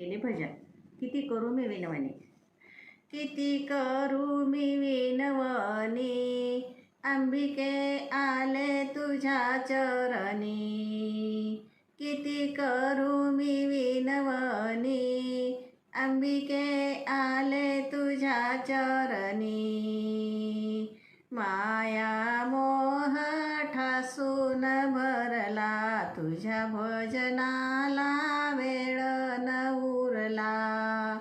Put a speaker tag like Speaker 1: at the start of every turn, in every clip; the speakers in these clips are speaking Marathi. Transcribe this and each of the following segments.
Speaker 1: केले भजन किती करू मी विनवणी किती करू मी विनवणी अंबिके आले तुझ्या चरणी. किती करू मी विनवणी अंबिके आले तुझ्या चरणी. माया मोह ठासून भरला तुझ्या भजनाला. भरला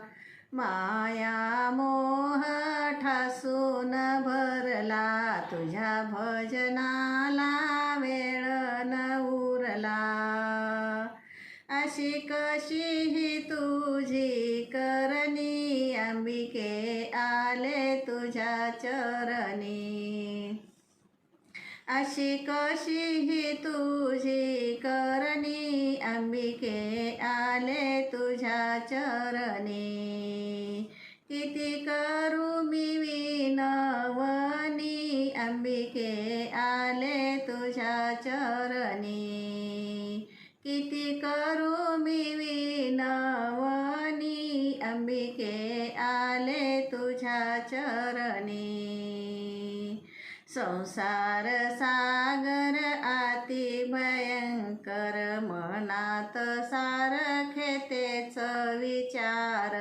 Speaker 1: माया मोह ठासून भरला. तुझ्या भजनाला वेळ न उरला. अशी कशी ही तुझी करणी अंबिके आले तुझ्या चरणी. अशी कशी ही तुझी करणी अंबिके आले तुझ्या चरणी. किती करू मी विनवनी अंबिके आले तुझ्या चरणी. किती करू मी विनवनी अंबिके आले तुझ्या चरणी. संसार सा विचार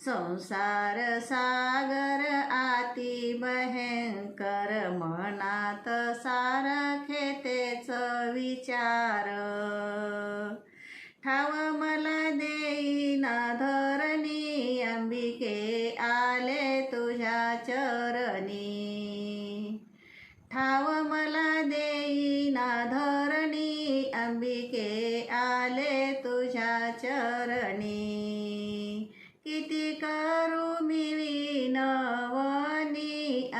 Speaker 1: संसार सागर आती भयंकर मनात सारखे तेच विचार। ठाव मला देईना धरणी अंबिके आले तुझ्या चरणी। ठाव मला देईना धरणी अंबिके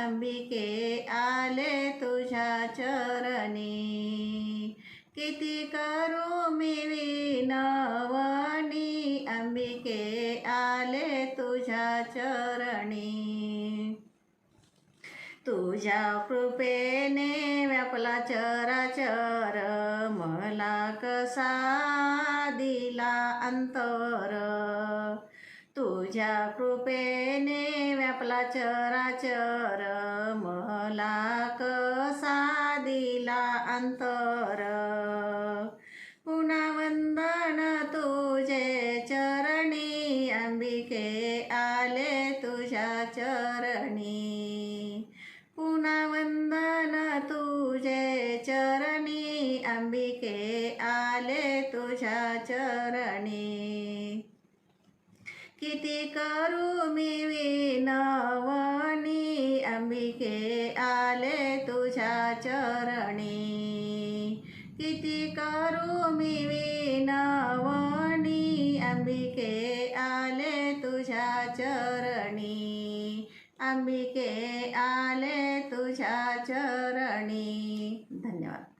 Speaker 1: अंबिके आले तुझ्या चरणी. किती करू मी विनवणी. अंबिके आले तुझ्या चरणी. तुझ्या कृपेने व्यापला चराचर. मला कसा दिला अंतर. तुझ्या कृपेने व्यापला चराचर मला कसा दिला अंतर? पुन्हा वंदन तुझे चरणी अंबिके आले तुझ्या चरणी. पुन्हा वंदन तुझे चरणी अंबिके आले तुझ्या चरणी. किती करू अंबिके आले तुझ्या चरणी. किती करू मी विनवणी. अंबिके आले तुझ्या चरणी. अंबिके आले तुझ्या चरणी. धन्यवाद.